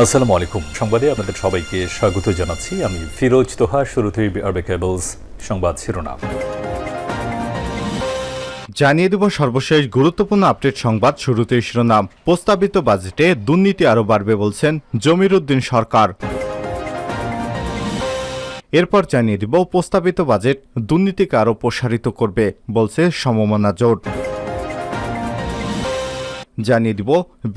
আসসালামু আলাইকুম। সংবাদে আপনাদের সবাইকে স্বাগত জানাচ্ছি। আমি ফিরোজ তোহা, শুরুতেই আরবে কেবলস সংবাদ শিরোনাম। জানিয়ে দেব সর্বশেষ গুরুত্বপূর্ণ আপডেট সংবাদ শুরুতেই শিরোনাম। প্রস্তাবিত বাজেটে দুর্নীতি আরও বাড়বে বলছেন জমির উদ্দিন সরকার। এরপর জানিয়ে দিব প্রস্তাবিত বাজেট দুর্নীতিকে আরও প্রসারিত করবে বলছে সমমনা জোট। জানিয়ে দিব,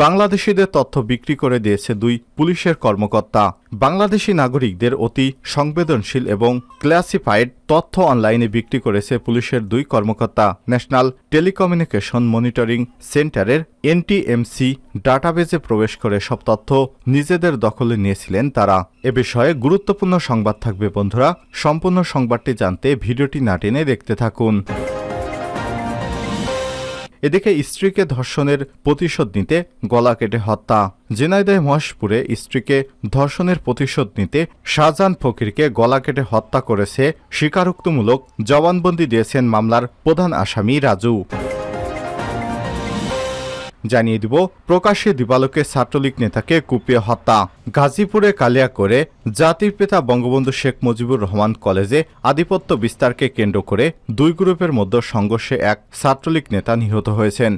বাংলাদেশিদের তথ্য বিক্রি করে দিয়েছে দুই পুলিশের কর্মকর্তা। বাংলাদেশি নাগরিকদের অতি সংবেদনশীল এবং ক্লাসিফাইড তথ্য অনলাইনে বিক্রি করেছে পুলিশের দুই কর্মকর্তা, ন্যাশনাল টেলিকমিউনিকেশন মনিটরিং সেন্টারের এনটিএমসি ডাটাবেজে প্রবেশ করে সব তথ্য নিজেদের দখলে নিয়েছিলেন তারা। এ বিষয়ে গুরুত্বপূর্ণ সংবাদ থাকবে বন্ধুরা। সম্পূর্ণ সংবাদটি জানতে ভিডিওটি না টেনে দেখতে থাকুন। এদিকে স্ত্রীকে ধর্ষণের প্রতিশোধ নিতে গলা কেটে হত্যা। জেনাইদায় মহেশপুরে স্ত্রীকে ধর্ষণের প্রতিশোধ নিতে শাহজাহান ফকিরকে গলা কেটে হত্যা করেছে স্বীকারোক্তমূলক জবানবন্দি দিয়েছেন মামলার প্রধান আসামি রাজু। জানিয়ে দিব, প্রকাশ্যে দিবালোকে ছাত্রলীগ নেতাকে কুপিয়ে হত্যা। গাজীপুরে কালিয়া করে জাতির পিতা বঙ্গবন্ধু শেখ মুজিবুর রহমান কলেজে আধিপত্য বিস্তারকে কেন্দ্র করে দুই গ্রুপের মধ্যে সংঘর্ষে এক ছাত্রলীগ নেতা নিহত হয়েছেন।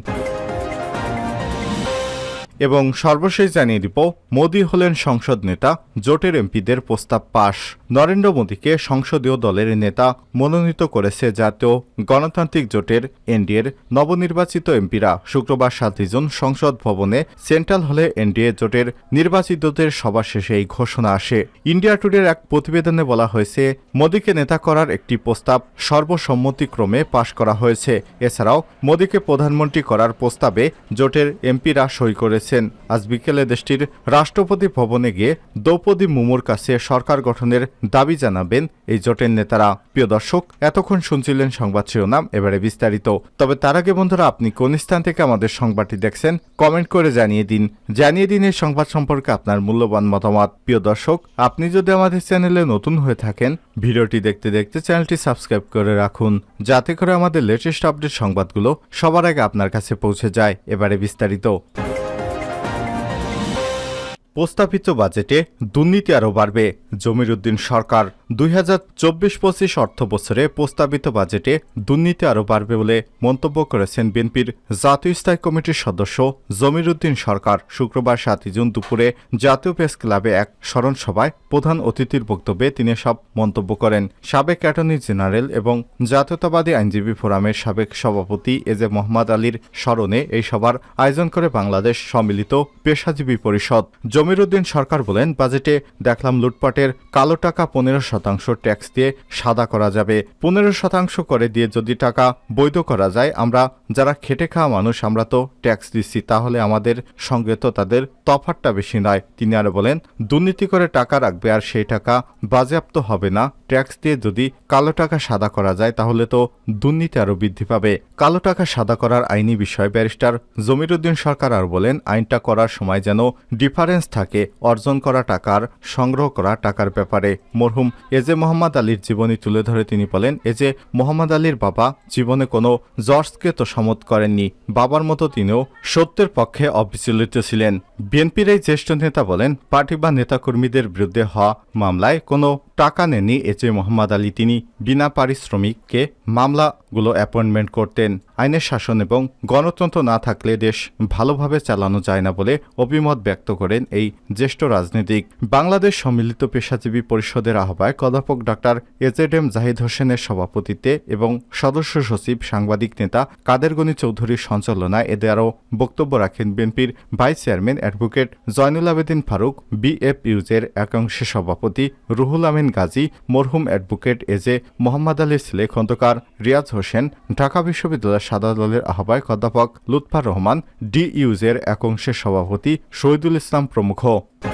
এবং সর্বশেষ জানিয়ে দিব, মোদী হলেন সংসদ নেতা, জোটের এমপিদের প্রস্তাব পাশ নরেন্দ্র মোদীকে সংসদীয় দলের নেতা মনোনীত করেছে জাতীয় গণতান্ত্রিক জোটের এনডিএর নবনির্বাচিত এমপিরা। শুক্রবার সাতই জুন সংসদ ভবনে সেন্ট্রাল হলে এনডিএ জোটের নির্বাচিতদের সভা শেষে এই ঘোষণা আসে। ইন্ডিয়া টুডের এক প্রতিবেদনে বলা হয়েছে, মোদীকে নেতা করার একটি প্রস্তাব সর্বসম্মতিক্রমে পাশ করা হয়েছে। এছাড়াও, মোদীকে প্রধানমন্ত্রী করার প্রস্তাবে জোটের এমপিরা সই করেছেন আজ বিকেলে দেশটির রাষ্ট্রপতি ভবনে গিয়ে দ্রৌপদী মুমুর কাছে সরকার গঠনের দাবি জানাবেন এই জোটের নেতারা। প্রিয় দর্শক, এতক্ষণ শুনছিলেন সংবাদ শিরোনাম, এবারে বিস্তারিত। তবে তার আগে বন্ধুরা, আপনি কোন স্থান থেকে আমাদের সংবাদটি দেখছেন, কমেন্ট করে জানিয়ে দিন। জানিয়ে দিন এই সংবাদ সম্পর্কে আপনার মূল্যবান মতামত। প্রিয় দর্শক, আপনি যদি আমাদের চ্যানেলে নতুন হয়ে থাকেন, ভিডিওটি দেখতে দেখতে চ্যানেলটি সাবস্ক্রাইব করে রাখুন, যাতে করে আমাদের লেটেস্ট আপডেট সংবাদগুলো সবার আগে আপনার কাছে পৌঁছে যায়। এবারে বিস্তারিত। প্রস্তাবিত বাজেটে দুর্নীতি আরও বাড়বে। জমির উদ্দিন সরকার দুই হাজার চব্বিশ পঁচিশ অর্থ বছরে প্রস্তাবিত বাজেটে দুর্নীতি আরও বাড়বে বলে মন্তব্য করেছেন বিএনপির জাতীয় স্থায়ী কমিটির সদস্য জমির উদ্দিন সরকার শুক্রবার সাতই জুন দুপুরে জাতীয় প্রেস ক্লাবে এক স্মরণ সভায় প্রধান অতিথির বক্তব্যে তিনি সব মন্তব্য করেন। সাবেক অ্যাটর্নি জেনারেল এবং জাতীয়তাবাদী আইনজীবী ফোরামের সাবেক সভাপতি এজে মোহাম্মদ আলীর স্মরণে এই সভার আয়োজন করে বাংলাদেশ সম্মিলিত পেশাজীবী পরিষদ। জমিরুদ্দিন সরকার বলেন, বাজেটে দেখলাম লুটপাটের কালো টাকা পনেরো শতাংশ ট্যাক্স দিয়ে সাদা করা যাবে। পনেরো শতাংশ করে দিয়ে যদি টাকা বৈধ করা যায়, আমরা যারা খেটে খাওয়া মানুষ, আমরা তো ট্যাক্স দিচ্ছি, তাহলে আমাদের সঙ্গে তো তাদের তফাতটা বেশি নয়। তিনি আরও বলেন, দুর্নীতি করে টাকা রাখবে আর সেই টাকা বাজেয়াপ্ত হবে না। ট্যাক্স দিয়ে যদি কালো টাকা সাদা করা যায়, তাহলে তো দুর্নীতি আরও বৃদ্ধি পাবে। কালো টাকা সাদা করার আইনি বিষয়, ব্যারিস্টার জমিরুদ্দিন সরকার আর বলেন, আইনটা করার সময় যেন ডিফারেন্স থাকে, অর্জন করা টাকার, সংগ্রহ করা টাকার ব্যাপারে। মরহুম এজে মোহাম্মদ আলীর জীবনী তুলে ধরে তিনি বলেন এজে মোহাম্মদ আলীর বাবা জীবনে কোনো জর্জকে তো সমত করেননি, বাবার মতো তিনিও সত্যের পক্ষে অবিচলিত ছিলেন। বিএনপির এই জ্যেষ্ঠ নেতা বলেন, পার্টি বা নেতাকর্মীদের বিরুদ্ধে হওয়া মামলায় কোনো টাকা নেননি এজে মোহাম্মদ আলী। তিনি বিনা পারিশ্রমিককে মামলাগুলো অ্যাপয়েন্টমেন্ট করতেন। আইনের শাসন এবং গণতন্ত্র না থাকলে দেশ ভালোভাবে চালানো যায় না বলে অভিমত ব্যক্ত করেন এই জ্যেষ্ঠ রাজনীতিক। বাংলাদেশ সম্মিলিত পেশাজীবী পরিষদের আহ্বায়ক অধ্যাপক ডাক্তার এজেড এম জাহিদ হোসেনের সভাপতিত্বে এবং সদস্য সচিব, সাংবাদিক নেতা কাদের গনি চৌধুরীর সঞ্চালনায় এদের আরও বক্তব্য রাখেন বিএনপির vice chairman advocate Joynul Abedin Faruk বিএফইউজের একাংশে সভাপতি রুহুল আমিন গাজী, মরহুম অ্যাডভোকেট এজে মোহাম্মদ আলী সিলে খন্দকার রিয়াজ হোসেন, ঢাকা বিশ্ববিদ্যালয়ের সাদা দলের আহ্বায়ক অধ্যাপক লুৎফার রহমান ডিইউজের একাংশের সভাপতি শহীদুল ইসলাম প্রমুখ 我们 call。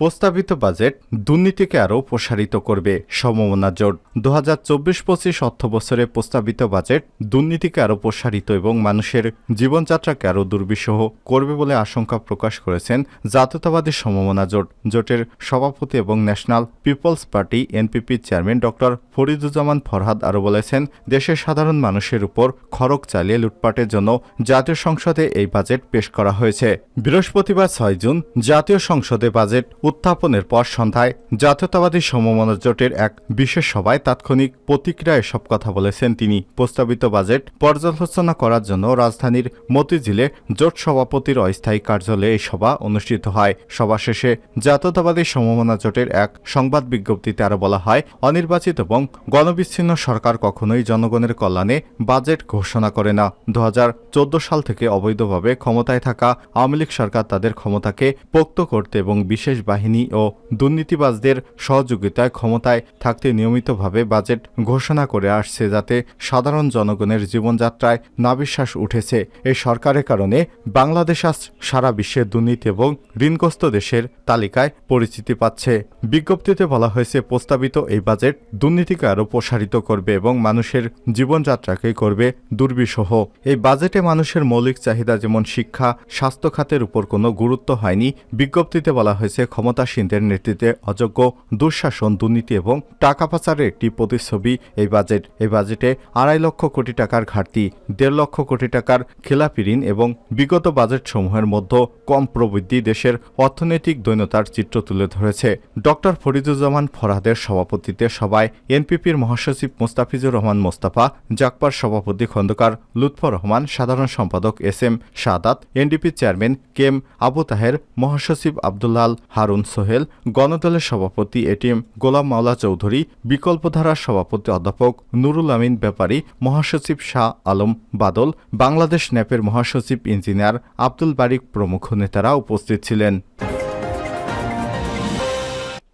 প্রস্তাবিত বাজেট দুর্নীতিকে আরও প্রসারিত করবে সমমনা জোট। দু হাজার চব্বিশ পঁচিশ অর্থ বছরে প্রস্তাবিত বাজেট দুর্নীতিকে আরও প্রসারিত এবং মানুষের জীবনযাত্রাকে আরও দুর্বিষহ করবে বলে আশঙ্কা প্রকাশ করেছেন জাতীয়তাবাদী সমমনা জোট। জোটের সভাপতি এবং ন্যাশনাল পিপলস পার্টি এনপিপির চেয়ারম্যান ডক্টর ফরিদুজ্জামান ফরহাদ আরও বলেছেন, দেশের সাধারণ মানুষের উপর খরক চালিয়ে লুটপাটের জন্য জাতীয় সংসদে এই বাজেট পেশ করা হয়েছে। বৃহস্পতিবার ছয় জুন জাতীয় সংসদে বাজেট উত্থাপনের পর সন্ধ্যায় জাতীয়তাবাদী সমমনা জোটের এক বিশেষ সভায় তাৎক্ষণিক প্রতিক্রিয়া এসব কথা বলেছেন তিনি। প্রস্তাবিত বাজেট পর্যালোচনা করার জন্য রাজধানীর মতিঝিলে জোট সভাপতির অস্থায়ী কার্যালয়ে এই সভা অনুষ্ঠিত হয়। সভা শেষে জাতীয়তাবাদী সমমনা জোটের এক সংবাদ বিজ্ঞপ্তিতে আরও বলা হয়, অনির্বাচিত এবং গণবিচ্ছিন্ন সরকার কখনোই জনগণের কল্যাণে বাজেট ঘোষণা করে না। দু হাজার চোদ্দ সাল থেকে অবৈধভাবে ক্ষমতায় থাকা আওয়ামী লীগ সরকার তাদের ক্ষমতাকে পোক্ত করতে এবং বিশেষ বাহিনী ও দুর্নীতিবাজদের সহযোগিতায় ক্ষমতায় থাকতে নিয়মিতভাবে বাজেট ঘোষণা করে আসছে যাতে সাধারণ জনগণের জীবনযাত্রায় নাবিশ্বাস উঠেছে। এই সরকারের কারণে বাংলাদেশ আজ সারা বিশ্বের দুর্নীতি এবং ঋণগ্রস্ত দেশের তালিকায় পরিচিতি পাচ্ছে। বিজ্ঞপ্তিতে বলা হয়েছে, প্রস্তাবিত এই বাজেট দুর্নীতিকে আরও প্রসারিত করবে এবং মানুষের জীবনযাত্রাকে করবে দুর্বিষহ। এই বাজেটে মানুষের মৌলিক চাহিদা যেমন শিক্ষা, স্বাস্থ্য খাতের উপর কোনো গুরুত্ব হয়নি। বিজ্ঞপ্তিতে বলা হয়েছে ক্ষমতাসীনদের নেতৃত্বে অযোগ্য, দুঃশাসন, দুর্নীতি এবং টাকা পাচারের একটি প্রতিচ্ছবি। এই বাজেট, এই বাজেটে আড়াই লক্ষ কোটি টাকার ঘাটতি, দেড় লক্ষ কোটি টাকার খেলাপি ঋণ এবং বিগত বাজেটসমূহের মধ্যে কম প্রবৃদ্ধি দেশের অর্থনৈতিক দৈন্যতার চিত্র তুলে ধরেছে। ডক্টর ফরিদুজ্জামান ফরহাদের সভাপতিত্বে সভায় এনপিপির মহাসচিব মোস্তাফিজুর রহমান মোস্তাফা, জাকপার সভাপতি খন্দকার লুৎফর রহমান, সাধারণ সম্পাদক S M Sadat, NDP chairman কেম আবু তাহের, মহাসচিব আবদুল্লাল হারুন সোহেল, গণদলের সভাপতি এটিএম গোলাম মাওলা চৌধুরী বিকল্পধারার সভাপতি অধ্যাপক নুরুল আমিন ব্যাপারী, মহাসচিব শাহ আলম বাদল, বাংলাদেশ ন্যাপের মহাসচিব ইঞ্জিনিয়ার আব্দুল বারিক প্রমুখ নেতারা উপস্থিত ছিলেন।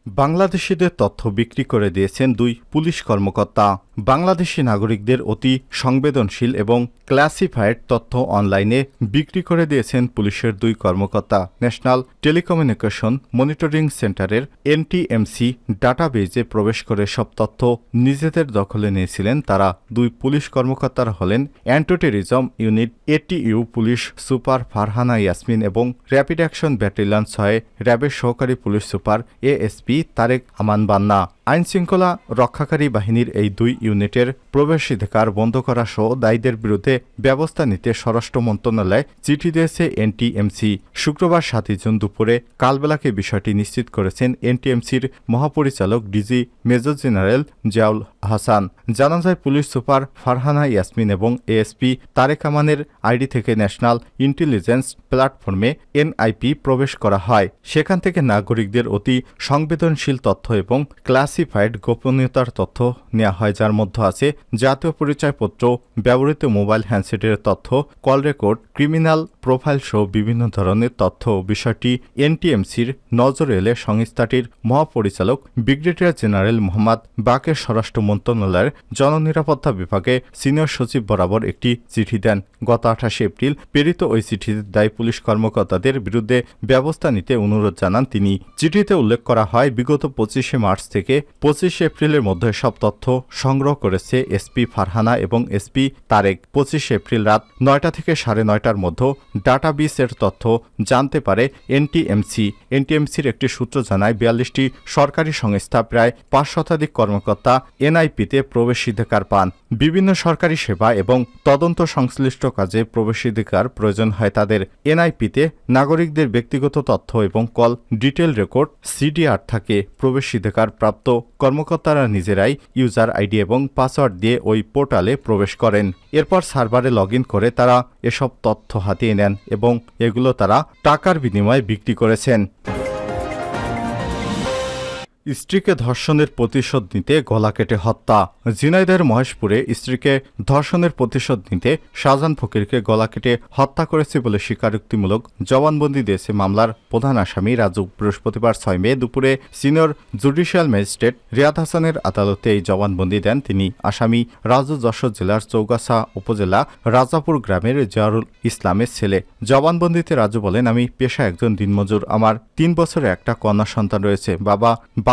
বাংলাদেশিদের তথ্য বিক্রি করে দিয়েছেন দুই পুলিশ কর্মকর্তা। বাংলাদেশি নাগরিকদের অতি সংবেদনশীল এবং ক্লাসিফাইড তথ্য অনলাইনে বিক্রি করে দিয়েছেন পুলিশের দুই কর্মকর্তা। ন্যাশনাল টেলিকমিউনিকেশন মনিটরিং সেন্টারের এনটিএমসি ডাটাবেজে প্রবেশ করে সব তথ্য নিজেদের দখলে নিয়েছিলেন তারা। দুই পুলিশ কর্মকর্তারা হলেন anti terrorism unit, ATU police super Farhana Yasmin এবং র্যাপিড অ্যাকশন ব্যাটালিয়ন ছয় র্যাবের সহকারী police super ASP Tarek Aman Banna. আইনশৃঙ্খলা রক্ষাকারী বাহিনীর এই দুই ইউনিটের প্রবেশাধিকার বন্ধ করা সহ দায়ীদের বিরুদ্ধে ব্যবস্থা নিতে স্বরাষ্ট্র মন্ত্রণালয় চিঠি দিয়েছে এনটিএমসি। শুক্রবার সাতই জুন দুপুরে কালবেলাকে বিষয়টি নিশ্চিত করেছেন এনটিএমসির মহাপরিচালক DG major general Ziaul Hasan. জানা যায়, পুলিশ সুপার ফারহানা ইয়াসমিন এবং এএসপি তারেক আমানের আইডি থেকে ন্যাশনাল ইন্টেলিজেন্স প্ল্যাটফর্মে এনআইপি প্রবেশ করা হয়। সেখান থেকে নাগরিকদের অতি সংবেদনশীল তথ্য এবং ক্লাসিফাইড গোপনীয়তার তথ্য নেওয়া হয় যার মধ্যে আছে জাতীয় পরিচয়পত্র, ব্যবহৃত মোবাইল হ্যান্ডসেটের তথ্য, কল রেকর্ড, ক্রিমিনাল প্রোফাইল সহ বিভিন্ন ধরনের তথ্য। বিষয়টি এনটিএমসির নজরে এলে সংস্থাটির মহাপরিচালক ব্রিগেডিয়ার জেনারেল মোহাম্মদ বাকের স্বরাষ্ট্র মন্ত্রণালয়ের জননিরাপত্তা বিভাগে সিনিয়র সচিব বরাবর একটি চিঠি দেন। গত আঠাশে এপ্রিল প্রেরিত ওই চিঠিতে দায়ী পুলিশ কর্মকর্তাদের বিরুদ্ধে ব্যবস্থা নিতে অনুরোধ জানান তিনি। চিঠিতে উল্লেখ করা হয়, বিগত পঁচিশে মার্চ থেকে পঁচিশে এপ্রিলের মধ্যে সব তথ্য সংগ্রহ করেছে এসপি ফারহানা এবং এসপি তারেক। পঁচিশে এপ্রিল রাত নয়টা থেকে সাড়ে নয়টার মধ্যে ডাটাবিসের তথ্য জানতে পারে এনটিএমসি। এনটিএমসির একটি সূত্র জানায়, বিয়াল্লিশটি সরকারি সংস্থা প্রায় পাঁচ শতাধিক কর্মকর্তা এনআইপিতে প্রবেশাধিকার পান। বিভিন্ন সরকারি সেবা এবং তদন্ত সংশ্লিষ্ট কাজে প্রবেশাধিকার প্রয়োজন হয় তাদের। এনআইপিতে নাগরিকদের ব্যক্তিগত তথ্য এবং কল ডিটেল রেকর্ড, সিডিআর থাকে। প্রবেশাধিকার প্রাপ্ত কর্মকর্তারা নিজেরাই ইউজার আইডি এবং পাসওয়ার্ড দিয়ে ওই পোর্টালে প্রবেশ করেন। এরপর সার্ভারে লগ করে তারা এসব তথ্য হাতিয়ে নেন এবং এগুলো তারা টাকার বিনিময়ে বিক্রি করেছেন। স্ত্রীকে ধর্ষণের প্রতিশোধ নিতে গলা কেটে হত্যা। ঝিনাইদের মহেশপুরে স্ত্রীকে ধর্ষণের প্রতিশোধ নিতে শাহজাহান ফকিরকে গলা কেটে হত্যা করেছে বলে স্বীকারোক্তিমূলক জবানবন্দি দিয়েছে মামলার প্রধান আসামি রাজু। বৃহস্পতিবার ছয় মে দুপুরে সিনিয়র জুডিশিয়াল ম্যাজিস্ট্রেট রিয়াদ হাসানের আদালতে এই জবানবন্দি দেন তিনি। আসামি রাজু যশোর জেলার চৌগাছা উপজেলা রাজাপুর গ্রামের জিয়ারুল ইসলামের ছেলে। জবানবন্দিতে রাজু বলেন, আমি পেশা একজন দিনমজুর। আমার তিন বছরে একটা কন্যা সন্তান রয়েছে। বাবা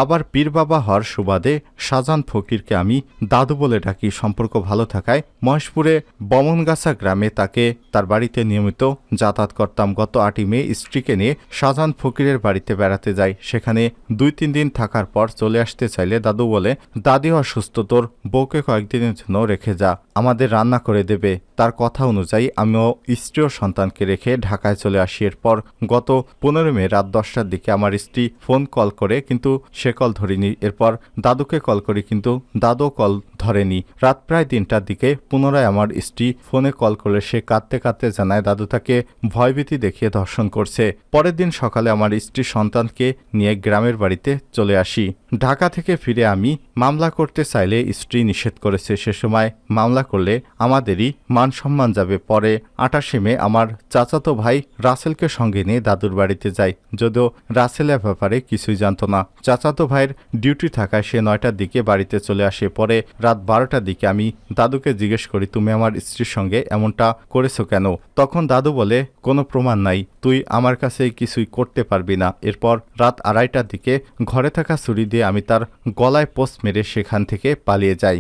বাবার পীর বাবা হওয়ার সুবাদে শাহজাহান ফকিরকে আমি দাদু বলে ডাকি সম্পর্ক ভালো থাকায় মহেশপুরে বমনগাছা গ্রামে তাকে তার বাড়িতে নিয়মিত যাতায়াত করতাম। গত আটই মে স্ত্রীকে নিয়ে শাহজাহান ফকিরের বাড়িতে বেড়াতে যাই। সেখানে দুই তিন দিন থাকার পর চলে আসতে চাইলে দাদু বলে, দাদি অসুস্থ, তোর বউকে কয়েকদিনের জন্য রেখে যা, আমাদের রান্না করে দেবে। তার কথা অনুযায়ী আমিও স্ত্রী ও সন্তানকে রেখে ঢাকায় চলে আসি। এরপর গত পনেরো মে রাত দশটার দিকে আমার স্ত্রী ফোন কল করে, কিন্তু সে কল ধরিনি। এরপর দাদুকে কল করি, কিন্তু দাদু কল ধরেনি। রাত প্রায় তিনটার দিকে পুনরায় আমার স্ত্রী ফোনে কল করলে সে কাঁদতে কাঁদতে জানায়, দাদু তাকে ভয়ভীতি দেখিয়ে ধর্ষণ করছে। পরের দিন সকালে আমার স্ত্রী সন্তানকে নিয়ে গ্রামের বাড়িতে চলে আসি। ঢাকা থেকে ফিরে আমি মামলা করতে চাইলে স্ত্রী নিষেধ করেছে। সে সময় মামলা করলে আমাদেরই মান সম্মান যাবে। পরে আটাশে মে আমার চাচাতো ভাই রাসেলকে সঙ্গে নিয়ে দাদুর বাড়িতে যাই যদিও রাসেলের ব্যাপারে কিছুই জানতো না। চাচাতো ভাইয়ের ডিউটি থাকায় সে নয়টার দিকে বাড়িতে চলে আসে। পরে রাত বারোটার দিকে আমি দাদুকে জিজ্ঞেস করি, তুমি আমার স্ত্রীর সঙ্গে এমনটা করেছ কেন? তখন দাদু বলে, কোনো প্রমাণ নাই। তুই আমার কাছে কিছুই করতে পারবি না। এরপর রাত আড়াইটার দিকে ঘরে থাকা ছুরি দিয়ে আমি তার গলায় পোস্ট মেরে সেখান থেকে পালিয়ে যাই